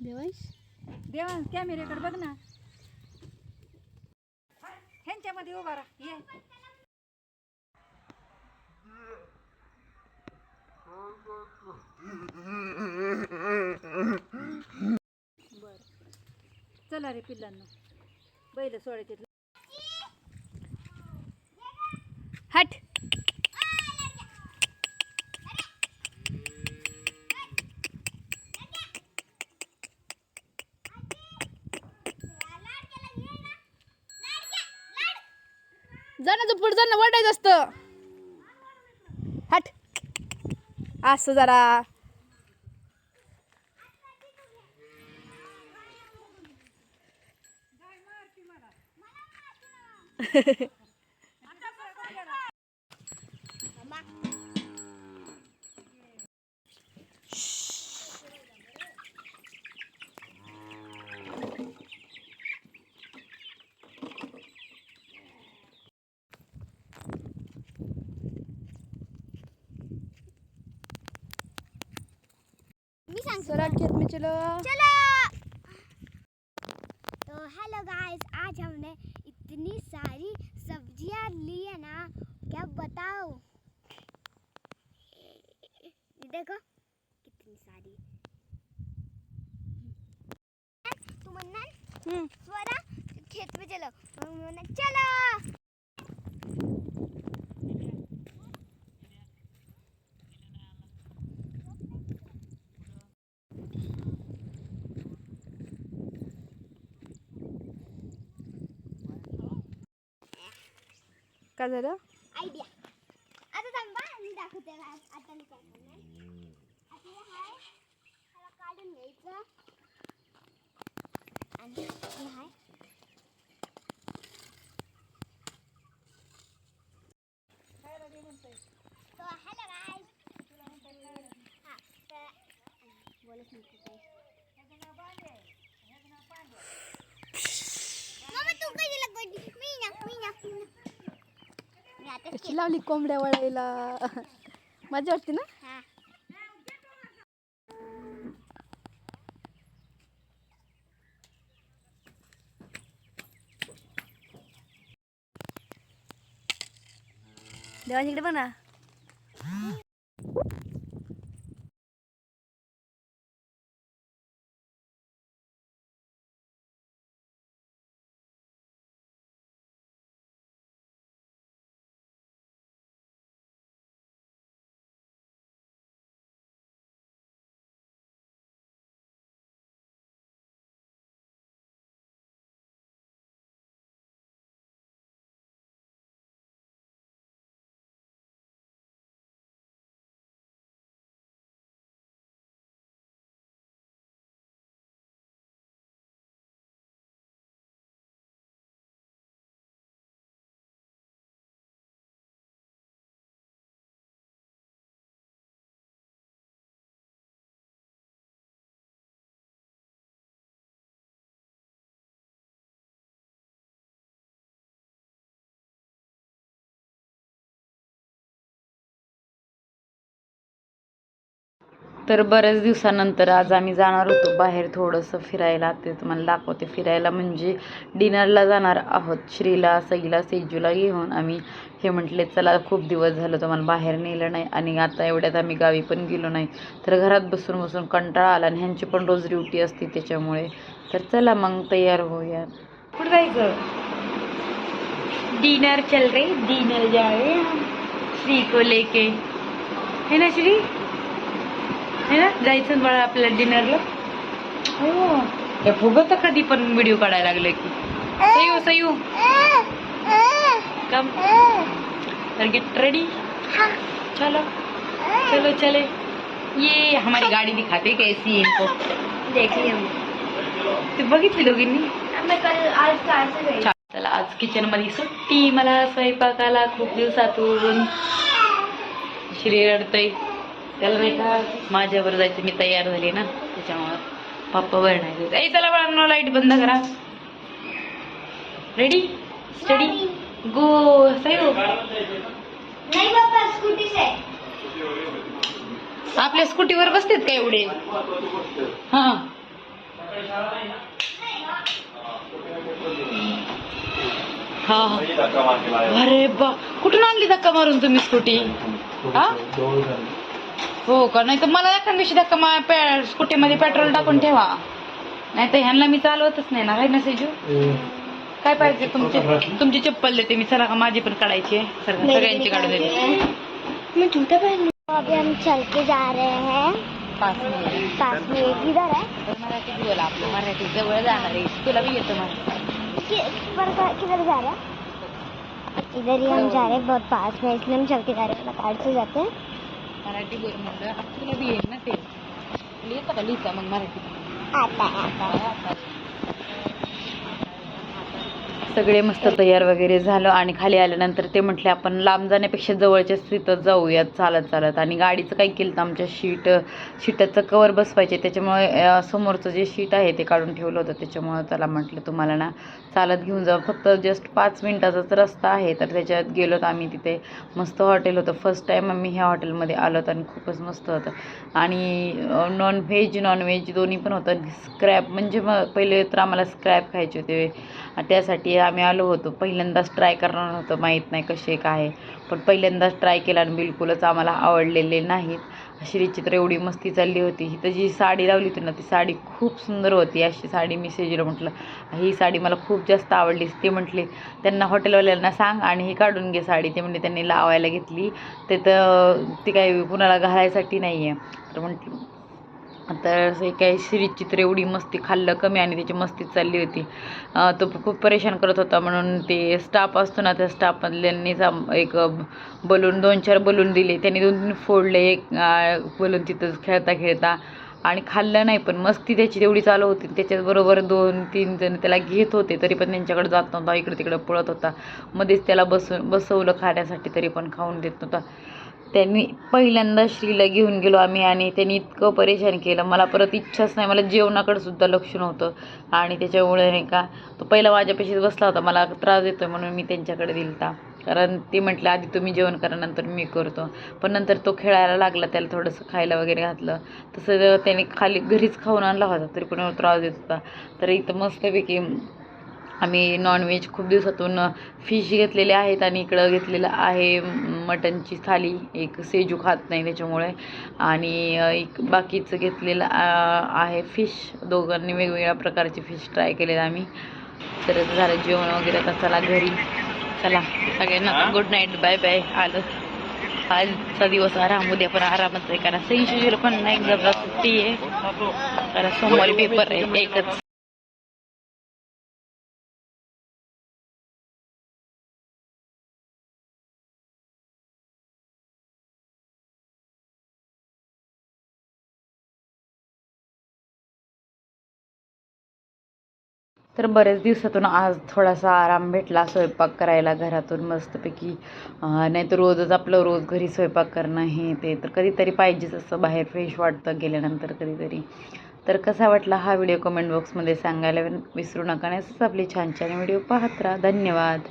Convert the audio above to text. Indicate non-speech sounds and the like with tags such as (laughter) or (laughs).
देवांश? देवा कॅमेऱ्याकडे बघ ना. ह्यांच्यामध्ये उभा राहा. ये. (laughs) चला रे पिल्लांना. बैल सोडायचे हट. जाण्याचं पुढे जाणं वाटायचं असतं. हट. असं जरा. मी सांगतो सरा खेत में चलो चलो. तो हेलो गाइस आज हमने इतनी सारी सब्जियां ली है ना क्या बताओ देखो कितनी सारी। तू म्हणणार. स्वरा खेत में चलो। म्हणणार चलो! काय झालं आयडिया आता थांबा मी दाखवते आ- आता मी काय करणार आता हे हाय ह्याला काढून घ्यायचं आणि हे हाय तो हॅलो गाईज हा तर बोलत नव्हते काय मम्मा तू कधी लगवली मी ना मी ना मी ना. मी आताच कशी लावली कोंबड्या वळायला मजा वाटते ना हा देवांच्या इकडे बघ तर बऱ्याच दिवसानंतर आज आम्ही जाणार होतो बाहेर थोडंसं फिरायला. ते तुम्हाला दाखवते फिरायला म्हणजे डिनरला जाणार आहोत. श्रीला सईला सेजूला घेऊन आम्ही हे म्हटले चला खूप दिवस झालं तुम्हाला बाहेर नेलं नाही आणि आता एवढ्यात आम्ही गावी पण गेलो नाही. तर घरात बसून बसून कंटाळा आला आणि ह्यांची पण रोज ड्युटी असते त्याच्यामुळे. तर चला मग तयार होऊया. कुठं जायचं? डिनर चल रे डिनर जा श्री को लेके. है ना श्री? है ना? जायचं बाळा आपल्याला डिनरला हो. फुगत कधी पण व्हिडिओ काढायला लागले की. सयू सयू. कम तर गेट रेडी चलो. चलो चले. ये हमारी गाड़ी दिखाते कैसी है इनको. हम. ते बघितली दोघींनी? चला आज किचनमध्ये सुट्टी मला स्वयंपाकाला खूप दिवसातून. श्री रडतय. त्याला नाही का माझ्यावर जायचं मी तयार झाली ना त्याच्यामुळं पप्पा वर नाही ए चला बाळा लाइट बंद करा. रेडी स्टडी गो आहे. आपल्या स्कूटीवर बसतेत का एवढे? हा. हा. हा. अरे बा कुठून आणली धक्का मारून तुम्ही स्कूटी? हा? हो का? नाही तर मला एखाद्या दिवशी धक्का मा पे- स्कूटीमध्ये पेट्रोल टाकून ठेवा. नाही तर ह्यांना मी चालवतच नाही ना. काय ना सेजू काय पाहिजे तुमचे? तुमची चप्पल देते मी. चला का माझी पण काढायची आहे. सर- सगळ्यांची काढून देते. अभी हम चल के जा रहे हैं. पाच मिनिट. पास में एक इधर है. मराठी बोला आपलं. मराठी जवळ जाणार आहे. तुला बी येतं मराठी किधर जा रहे हैं? इधर ही हम जा रहे हैं बहुत पास में। इसलिए हम चल के जा रहे हैं कार्ड से जाते हैं। मराठी बोल म्हणलं आता तुला बी येईल ना ते लिहितं का लिहिता मग मराठी आता है आता है. सगळे मस्त तयार वगैरे झालं आणि खाली आल्यानंतर ते म्हटले आपण लांब जाण्यापेक्षा जवळच्या तिथं जाऊयात चालत चालत. आणि गाडीचं काय केलं तर आमच्या शीट शीटाचं कवर बसवायचे. त्याच्यामुळे समोरचं जे शीट आहे ते काढून ठेवलं होतं. त्याच्यामुळं त्याला म्हटलं तुम्हाला ना चालत घेऊन जा. फक्त जस्ट पाच मिनटाचाच रस्ता आहे. तर त्याच्यात गेलो तर आम्ही तिथे मस्त हॉटेल होतं. फर्स्ट टाईम आम्ही ह्या हॉटेलमध्ये आलो आणि खूपच मस्त होतं. आणि नॉन व्हेज दोन्ही पण होतं. स्क्रॅप म्हणजे मग पहिले तर आम्हाला स्क्रॅप खायचे होते. त्यासाठी आम्ही आलो होतो. पहिल्यांदाच ट्राय करणार होतं. माहीत नाही कसे काय. आहे. पण पहिल्यांदाच ट्राय केला आणि बिलकुलच आम्हाला आवडलेले नाहीत. अशी तर एवढी मस्ती चालली होती. ही जी साडी लावली होती ना ती साडी खूप सुंदर होती. अशी साडी मी सेजीला म्हटलं ही साडी मला खूप जास्त आवडली ते म्हटले त्यांना हॉटेलवाल्यांना सांग आणि ही काढून घे साडी. ते म्हणजे त्यांनी लावायला घेतली. ते तर ती काही कुणाला घालायसाठी नाही आहे तर म्हटलं तर हे काही श्रीची तर एवढी मस्ती खाल्लं कमी आणि त्याची मस्ती चालली होती. तो खूप परेशान करत होता म्हणून ते स्टाफ असतो ना त्या स्टाफमधल्यांनीच आम- एक बलून दोन चार बलून दिले. त्यांनी दोन तीन फोडले एक बलून तिथंच खेळता खेळता आणि खाल्लं नाही पण मस्ती त्याची तेवढी चालू होती. त्याच्याचबरोबर दोन तीन जण त्याला घेत होते तरी पण त्यांच्याकडे जात नव्हता इकडं तिकडं पळत होता. मध्येच त्याला बसून बसवलं खाण्यासाठी तरी पण खाऊन देत नव्हता. त्यांनी पहिल्यांदा श्रीला घेऊन गेलो आम्ही आणि त्यांनी इतकं परेशान केलं. मला परत इच्छाच नाही मला जेवणाकडे सुद्धा लक्ष नव्हतं. आणि त्याच्यामुळे नाही का तो पहिला माझ्यापाशीच बसला होता मला त्रास देतो म्हणून मी त्यांच्याकडे दिलता. कारण ते म्हटलं आधी तुम्ही जेवण करा नंतर मी करतो. पण नंतर तो खेळायला लागला त्याला थोडंसं खायला वगैरे घातलं. तसं त्याने खाली घरीच खाऊन आणला होता तरी पण त्रास देत होता. तर इथं मस्तपैकी आम्ही नॉनव्हेज खूप दिवसातून फिश घेतलेले आहेत आणि इकडं घेतलेलं आहे मटनची थाली एक सेजू खात नाही त्याच्यामुळे. आणि एक बाकीचं घेतलेलं आहे फिश. दोघांनी वेगवेगळ्या प्रकारचे फिश ट्राय केलेलं आम्ही. तर झालं जेवण वगैरे आता चला घरी. चला सगळ्यांना गुड नाईट बाय बाय. आलं. आजचा दिवस आराम उद्या पण आरामच आहे. कारण सही पण नाही एक्झामला सुट्टी आहे. कारण सोमवारी पेपर आहे एकच. तर बरेच दिवसातून आज थोडासा आराम भेटला स्वयंपाक करायला घरातून मस्तपैकी. नाही तर रोजच आपलं रोज घरी स्वयंपाक करणं हे ते. तर कधीतरी पाहिजेच असं बाहेर फ्रेश वाटतं गेल्यानंतर कधीतरी. तर कसा वाटला हा व्हिडिओ कमेंट बॉक्समध्ये सांगायला विसरू नका. आणि असंच आपली छान छान व्हिडिओ पाहत राहा. धन्यवाद.